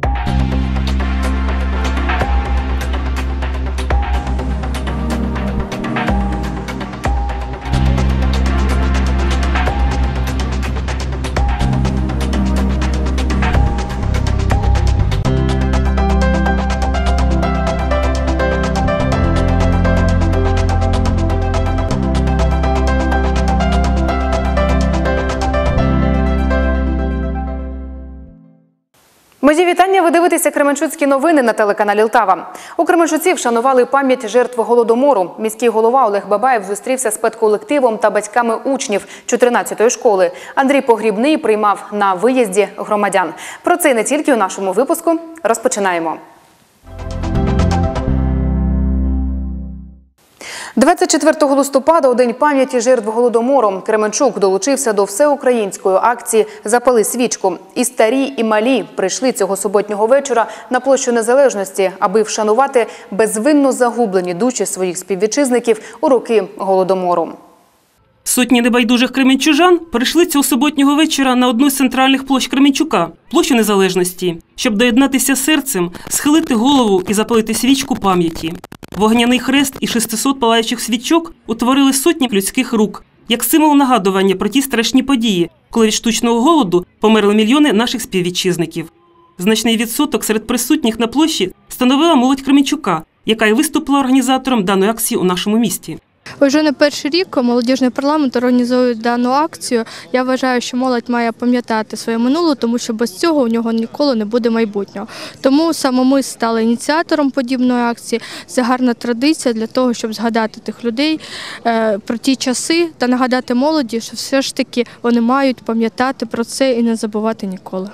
you Мої вітання. Ви дивитеся Кременчуцькі новини на телеканалі Лтава. У Кременчуці вшанували пам'ять жертв голодомору. Міський голова Олег Бабаєв зустрівся з педколективом та батьками учнів 14-ї школи. Андрій Погрібний приймав на виїзді громадян. Про це не тільки у нашому випуску. Розпочинаємо. 24 листопада, у день пам'яті жертв голодомору, Кременчук долучився до всеукраїнської акції Запали свічку. І старі, і малі прийшли цього суботнього вечора на площу незалежності, аби вшанувати безвинно загублені душі своїх співвітчизників у роки голодомору. Сотні небайдужих кременчужан прийшли цього суботнього вечора на одну з центральних площ Кременчука – площу Незалежності, щоб доєднатися серцем, схилити голову і запалити свічку пам'яті. Вогняний хрест і 600 палаючих свічок утворили сотні людських рук, як символ нагадування про ті страшні події, коли від штучного голоду померли мільйони наших співвітчизників. Значний відсоток серед присутніх на площі становила молодь Кременчука, яка й виступила організатором даної акції у нашому місті. Вже не перший рік молодіжний парламент організує дану акцію. Я вважаю, що молодь має пам'ятати своє минуле, тому що без цього у нього ніколи не буде майбутнього. Тому саме ми стали ініціатором подібної акції. Це гарна традиція для того, щоб згадати тих людей е, про ті часи та нагадати молоді, що все ж таки вони мають пам'ятати про це і не забувати ніколи.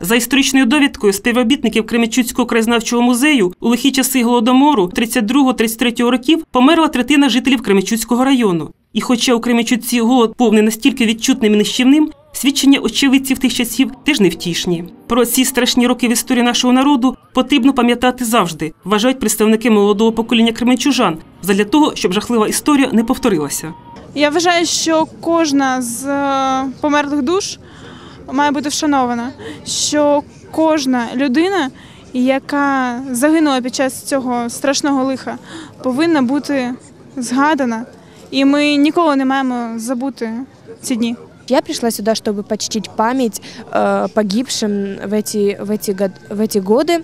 За історичною довідкою співробітників Кременчуцького краєзнавчого музею у лихі часи голодомору 32-33 років померла третина жителів Кременчуцького району. І хоча у Кременчуці голод повний настільки відчутним і нищівним, свідчення очевидців тих часів теж невтішні. Про ці страшні роки в історії нашого народу потрібно пам'ятати завжди, вважають представники молодого покоління кременчужан, задля того, щоб жахлива історія не повторилася. Я вважаю, що кожна з е, померлих душ має бути вшанована, що кожна людина, яка загинула під час цього страшного лиха, повинна бути згадана, і ми ніколи не маємо забути ці дні. Я пришла сюда, чтобы почтить память э, погибшим в эти, в, эти, год- в эти годы.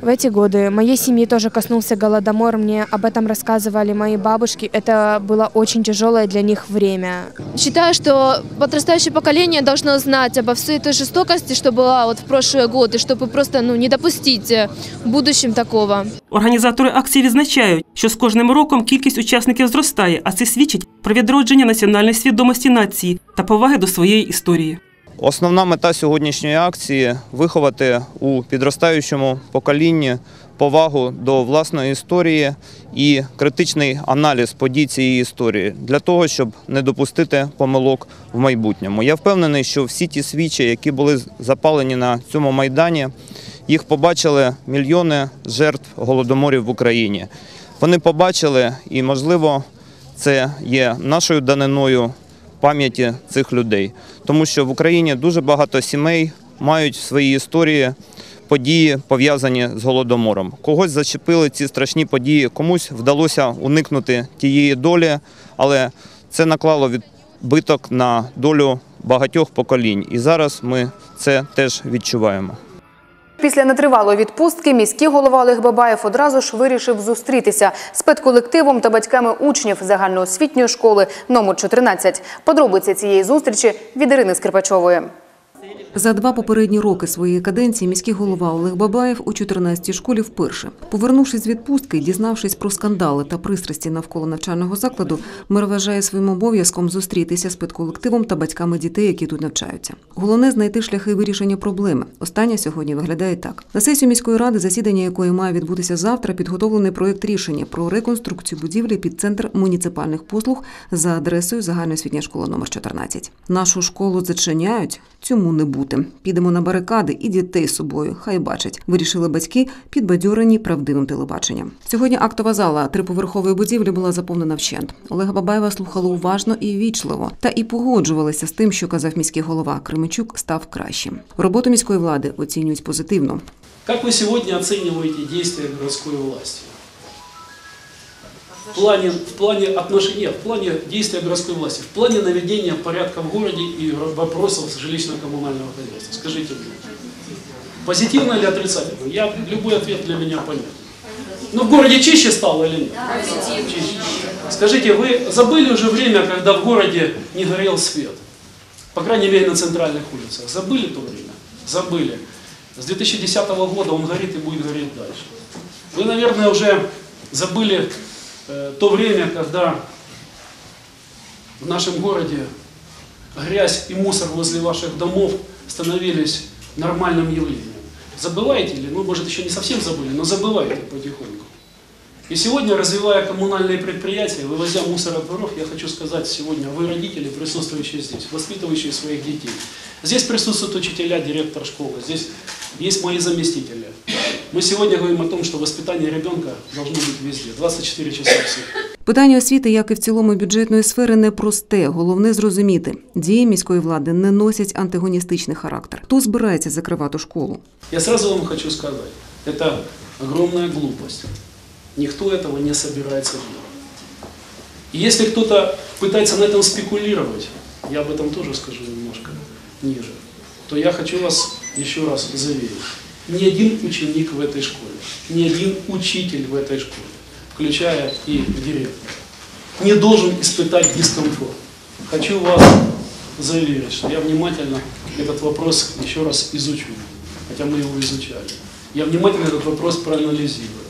В эти годы моей семьи тоже коснулся голодомор. Мне об этом рассказывали мои бабушки. Это было очень тяжелое для них время. Считаю, что подрастающее поколение должно знать обо всей той жестокости, что была вот в прошлые годы, чтобы просто ну, не допустить э, в будущем такого. Організатори акції відзначають, що з кожним роком кількість учасників зростає, а це свідчить про відродження національної свідомості нації та поваги до своєї історії. Основна мета сьогоднішньої акції виховати у підростаючому поколінні повагу до власної історії і критичний аналіз подій цієї історії для того, щоб не допустити помилок в майбутньому. Я впевнений, що всі ті свічі, які були запалені на цьому майдані, їх побачили мільйони жертв голодоморів в Україні. Вони побачили, і можливо, це є нашою даниною пам'яті цих людей, тому що в Україні дуже багато сімей мають в своїй історії події пов'язані з голодомором. Когось зачепили ці страшні події, комусь вдалося уникнути тієї долі, але це наклало відбиток на долю багатьох поколінь. І зараз ми це теж відчуваємо. Після нетривалої відпустки міський голова Олег Бабаєв одразу ж вирішив зустрітися з педколективом та батьками учнів загальноосвітньої школи номер 14. Подробиці цієї зустрічі від Ірини Скрипачової. За два попередні роки своєї каденції міський голова Олег Бабаєв у 14-й школі вперше. Повернувшись з відпустки, дізнавшись про скандали та пристрасті навколо навчального закладу, мер вважає своїм обов'язком зустрітися з педколективом та батьками дітей, які тут навчаються. Головне знайти шляхи вирішення проблеми. Остання сьогодні виглядає так: на сесію міської ради, засідання якої має відбутися завтра, підготовлений проєкт рішення про реконструкцію будівлі під центр муніципальних послуг за адресою загальноосвітня школа номер 14. Нашу школу зачиняють, цьому не буде. Бути. Підемо на барикади і дітей з собою. Хай бачать. Вирішили батьки, підбадьорені правдивим телебаченням. Сьогодні актова зала триповерхової будівлі була заповнена вщент. Олега Бабаєва слухала уважно і ввічливо, та і погоджувалася з тим, що казав міський голова. Кременчук став кращим. Роботу міської влади оцінюють позитивно. Как вы сегодня оцениваете действия городской власти? В плане, в плане отношения, в плане действия городской власти, в плане наведения порядка в городе и вопросов жилищно-коммунального хозяйства. Скажите мне, позитивно или отрицательно? Я, любой ответ для меня понятен. Ну, в городе чище стало или нет? Чище. Скажите, вы забыли уже время, когда в городе не горел свет? По крайней мере, на центральных улицах. Забыли то время? Забыли. С 2010 года он горит и будет гореть дальше. Вы, наверное, уже забыли то время, когда в нашем городе грязь и мусор возле ваших домов становились нормальным явлением. Забываете ли? Ну, может, еще не совсем забыли, но забываете потихоньку. И сегодня, развивая коммунальные предприятия, вывозя мусор от дворов, я хочу сказать сегодня, вы родители, присутствующие здесь, воспитывающие своих детей. Здесь присутствуют учителя, директор школы, здесь есть мои заместители. Мы сегодня говорим о том, что воспитание ребенка должно быть везде, 24 часа в сутки. Питання освіти, як і в цілому бюджетної сфери, непросте. Головне зрозуміти, дії міської влади не носять антагоністичний характер. Хто збирається закривати школу? Я сразу вам хочу сказать, это огромная глупость. Никто этого не собирается делать. И если кто-то пытается на этом спекулировать, я об этом тоже скажу немножко ниже, то я хочу вас еще раз заверить. Ни один ученик в этой школе, ни один учитель в этой школе, включая и директора, не должен испытать дискомфорт. Хочу вас заверить, что я внимательно этот вопрос еще раз изучу, хотя мы его изучали. Я внимательно этот вопрос проанализирую.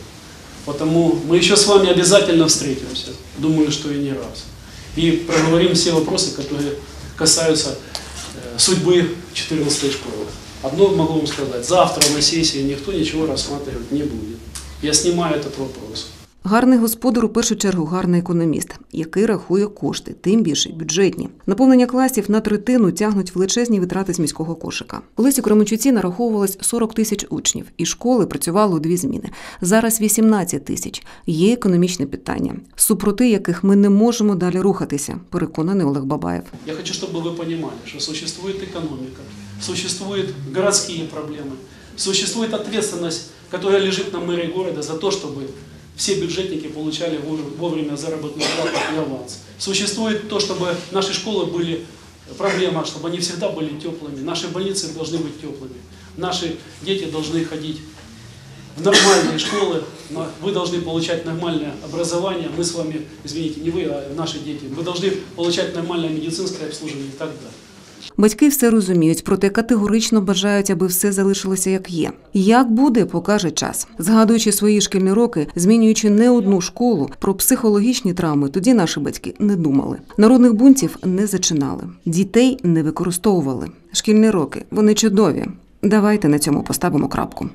Потому мы еще с вами обязательно встретимся, думаю, что и не раз. И проговорим все вопросы, которые касаются э, судьбы 14 школы. Одно могу вам сказать, завтра на сессии никто ничего рассматривать не будет. Я снимаю этот вопрос. Гарний господар у першу чергу гарний економіст, який рахує кошти, тим більше бюджетні. Наповнення класів на третину тягнуть величезні витрати з міського кошика. Колись у Кременчуці нараховувалось 40 тисяч учнів, і школи працювали у дві зміни. Зараз 18 тисяч. Є економічне питання, супроти яких ми не можемо далі рухатися. Переконаний Олег Бабаєв. Я хочу, чтобы вы понимали, что существует экономика, Существуют городские проблемы, существует ответственность, которая лежит на мэрии города за то, чтобы все бюджетники получали вовр- вовремя заработную плату и аванс. Существует то, чтобы наши школы были, проблема, чтобы они всегда были теплыми, наши больницы должны быть теплыми, наши дети должны ходить в нормальные школы, вы должны получать нормальное образование, мы с вами, извините, не вы, а наши дети, вы должны получать нормальное медицинское обслуживание и так далее. Батьки все розуміють, проте категорично бажають, аби все залишилося як є. Як буде, покаже час. Згадуючи свої шкільні роки, змінюючи не одну школу, про психологічні травми тоді наші батьки не думали. Народних бунтів не зачинали, дітей не використовували. Шкільні роки вони чудові. Давайте на цьому поставимо крапку.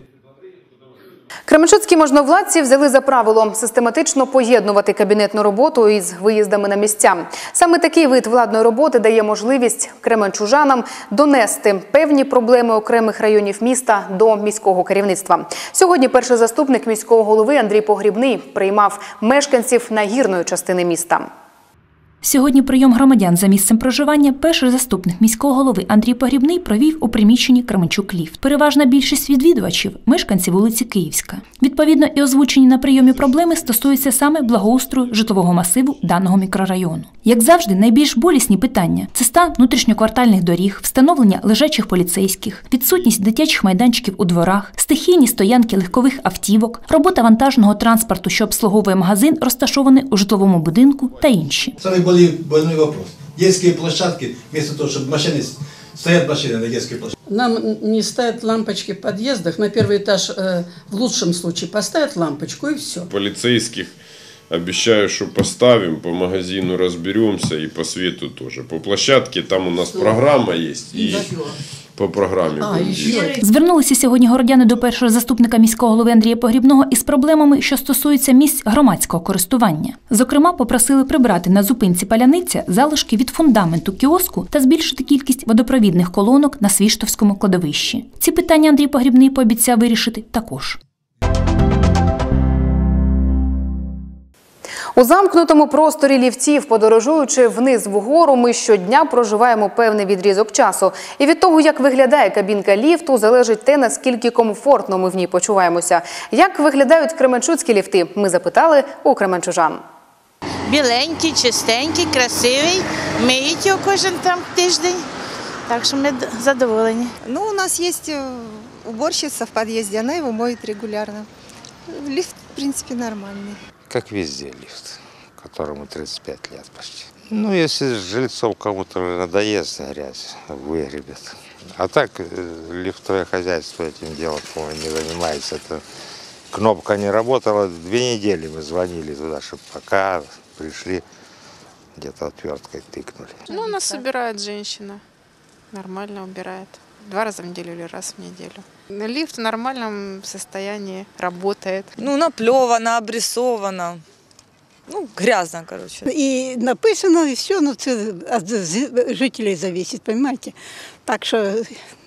Кременчуцькі можновладці взяли за правило систематично поєднувати кабінетну роботу із виїздами на місця. Саме такий вид владної роботи дає можливість кременчужанам донести певні проблеми окремих районів міста до міського керівництва. Сьогодні перший заступник міського голови Андрій Погрібний приймав мешканців нагірної частини міста. Сьогодні прийом громадян за місцем проживання перший заступник міського голови Андрій Погрібний провів у приміщенні Кременчук Ліфт. Переважна більшість відвідувачів мешканці вулиці Київська. Відповідно, і озвучені на прийомі проблеми стосуються саме благоустрою житлового масиву даного мікрорайону. Як завжди, найбільш болісні питання це стан внутрішньоквартальних доріг, встановлення лежачих поліцейських, відсутність дитячих майданчиків у дворах, стихійні стоянки легкових автівок, робота вантажного транспорту, що обслуговує магазин, розташований у житловому будинку та інші. Более больной вопрос. Детские площадки, вместо того, чтобы машины, стоят машины на детской площадке. Нам не ставят лампочки в подъездах. На первый этаж э, в лучшем случае поставят лампочку и все. полицейских обещаю, что поставим, по магазину разберемся и по свету тоже. По площадке там у нас программа есть. И по делать. Звернулися сьогодні городяни до першого заступника міського голови Андрія Погрібного із проблемами, що стосуються місць громадського користування. Зокрема, попросили прибрати на зупинці паляниця залишки від фундаменту кіоску та збільшити кількість водопровідних колонок на Свіштовському кладовищі. Ці питання Андрій Погрібний пообіцяв вирішити також. У замкнутому просторі лівців, подорожуючи вниз вгору, ми щодня проживаємо певний відрізок часу. І від того, як виглядає кабінка ліфту, залежить те, наскільки комфортно ми в ній почуваємося. Як виглядають кременчуцькі ліфти? Ми запитали у кременчужан. Біленький, чистенький, красивий. Миють його кожен там тиждень. Так що ми д- задоволені. Ну, у нас есть э, уборщица в подъезде, она его моет регулярно. Лифт, в принципе, нормальный. Как везде лифт, которому 35 лет почти. Ну, если жильцов кому-то надоест грязь, выгребет. А так э, лифтовое хозяйство этим делом, по-моему, не занимается. Это кнопка не работала, две недели мы звонили туда, чтобы пока пришли, где-то отверткой тыкнули. Ну, у нас собирает женщина. Нормально убирает. Два раза в неделю или раз в неделю. Лифт в нормальном состоянии работает. Ну, наплевано, обрисовано. Ну, грязно, короче. І написано, і все, ну це від з- жителей зависит, понимаете? Так що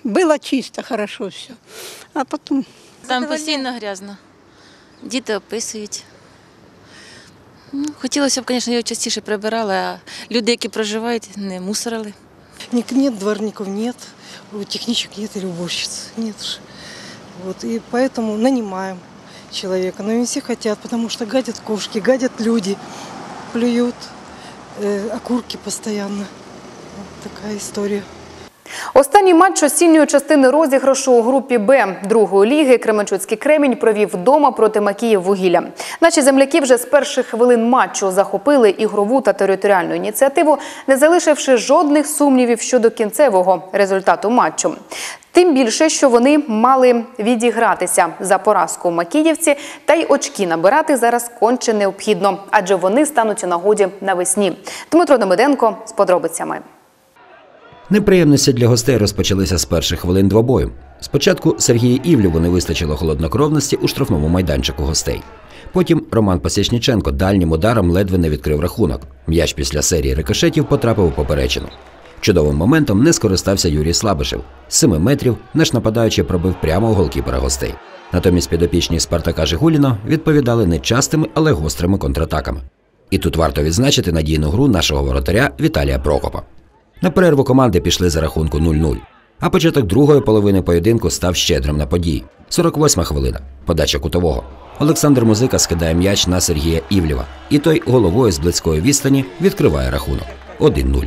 було чисто, хорошо все. А потім Там постійно грязно. Діти описують. Ну, хотілося б, звісно, його частіше прибирали, а люди, які проживають, не мусорили. Ник- Нет дворников, нет, у техничек нет или уборщиц, нет же. Вот, и поэтому нанимаем человека. Но не все хотят, потому что гадят кошки, гадят люди, плюют, э, окурки постоянно. Вот такая история. Останній матч осінньої частини розіграшу у групі Б другої ліги Кременчуцький Кремінь провів вдома проти Макіїв вугілля. Наші земляки вже з перших хвилин матчу захопили ігрову та територіальну ініціативу, не залишивши жодних сумнівів щодо кінцевого результату матчу. Тим більше, що вони мали відігратися за поразку в Макіївці, та й очки набирати зараз конче необхідно, адже вони стануть у нагоді навесні. Дмитро Домиденко з подробицями. Неприємності для гостей розпочалися з перших хвилин двобою. Спочатку Сергію Івлєву не вистачило холоднокровності у штрафному майданчику гостей. Потім Роман Пасічніченко дальнім ударом ледве не відкрив рахунок. М'яч після серії рикошетів потрапив у поперечину. Чудовим моментом не скористався Юрій Слабишев. З 7 метрів наш нападаючий пробив прямо у голкіпера гостей. Натомість підопічні Спартака Жигуліна відповідали нечастими, але гострими контратаками. І тут варто відзначити надійну гру нашого воротаря Віталія Прокопа. На перерву команди пішли за рахунку 0-0. А початок другої половини поєдинку став щедрим на події. 48 хвилина. Подача кутового. Олександр Музика скидає м'яч на Сергія Івлєва, і той головою з близької відстані відкриває рахунок 1-0.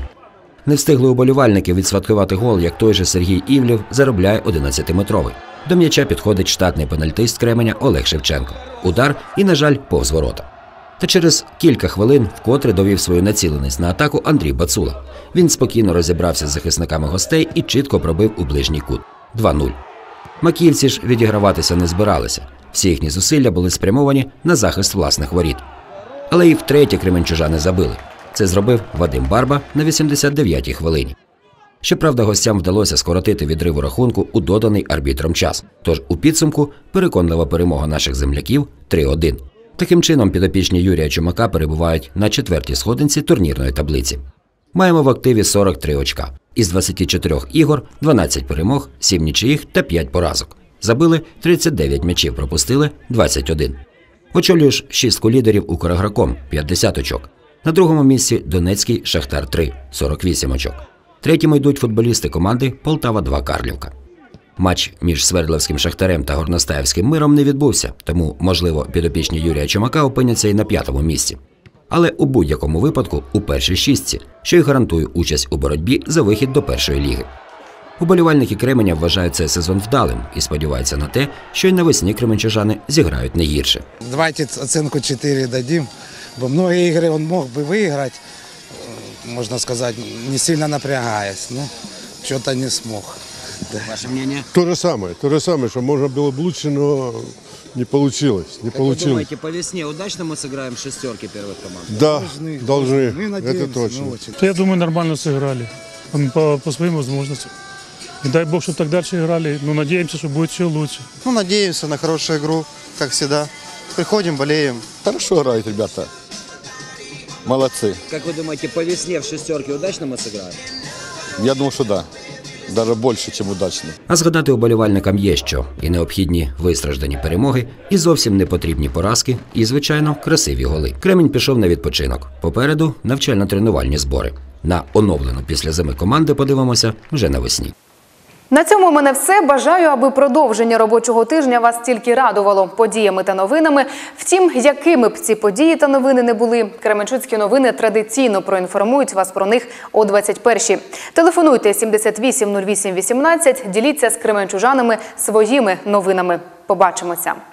Не встигли уболівальники відсвяткувати гол, як той же Сергій Івлєв заробляє 11-метровий. До м'яча підходить штатний пенальтист Кременя Олег Шевченко. Удар і, на жаль, повз ворота. Та через кілька хвилин вкотре довів свою націленість на атаку Андрій Бацула. Він спокійно розібрався з захисниками гостей і чітко пробив у ближній кут 2-0. Макіївці ж відіграватися не збиралися. Всі їхні зусилля були спрямовані на захист власних воріт. Але і втретє кременчужани забили. Це зробив Вадим Барба на 89-й хвилині. Щоправда, гостям вдалося скоротити відрив у рахунку у доданий арбітром час. Тож у підсумку переконлива перемога наших земляків 3-1. Таким чином, підопічні Юрія Чумака перебувають на четвертій сходинці турнірної таблиці. Маємо в активі 43 очка. Із 24 ігор 12 перемог, 7 нічиїх та 5 поразок. Забили 39 м'ячів, пропустили 21. Очолюєш шістку лідерів у Кораграком 50 очок. На другому місці Донецький Шахтар 3 48 очок. Третіми йдуть футболісти команди Полтава 2 Карлівка. Матч між Свердловським Шахтарем та Горностаївським миром не відбувся, тому, можливо, підопічні Юрія Чумака опиняться і на п'ятому місці. Але у будь-якому випадку у першій шістці, що й гарантує участь у боротьбі за вихід до першої ліги. Уболівальники Кременя вважають цей сезон вдалим і сподіваються на те, що й навесні кременчужани зіграють не гірше. Давайте оценку 4 дадим, бо многие игры он мог бы выиграть, э, можно сказать, не сильно напрягаясь, но что-то не Смог. Ваше мнение? То же самое, то же самое, что можно было бы лучше, но не получилось. Не Как вы получилось. думаете, по весне удачно мы сыграем шестерки первых команд? Да, должны. Это точно. Я думаю, нормально сыграли. По, по своим возможностям. И дай бог, чтобы так дальше играли. Но надеемся, что будет все лучше. Ну, надеемся на хорошую игру, как всегда. Приходим, болеем. Хорошо играют ребята. Молодцы. Как вы думаете, по весне в шестерке удачно мы сыграем? Я думаю, что да. Даже більше, ніж удачно. А згадати оболівальникам є що і необхідні вистраждані перемоги, і зовсім не потрібні поразки, і, звичайно, красиві голи. Кремінь пішов на відпочинок. Попереду навчально-тренувальні збори. На оновлену після зими команди подивимося вже навесні. На цьому мене все. Бажаю, аби продовження робочого тижня вас тільки радувало подіями та новинами. Втім, якими б ці події та новини не були, Кременчуцькі новини традиційно проінформують вас про них о 21-й. Телефонуйте 78 08 18, діліться з кременчужанами своїми новинами. Побачимося.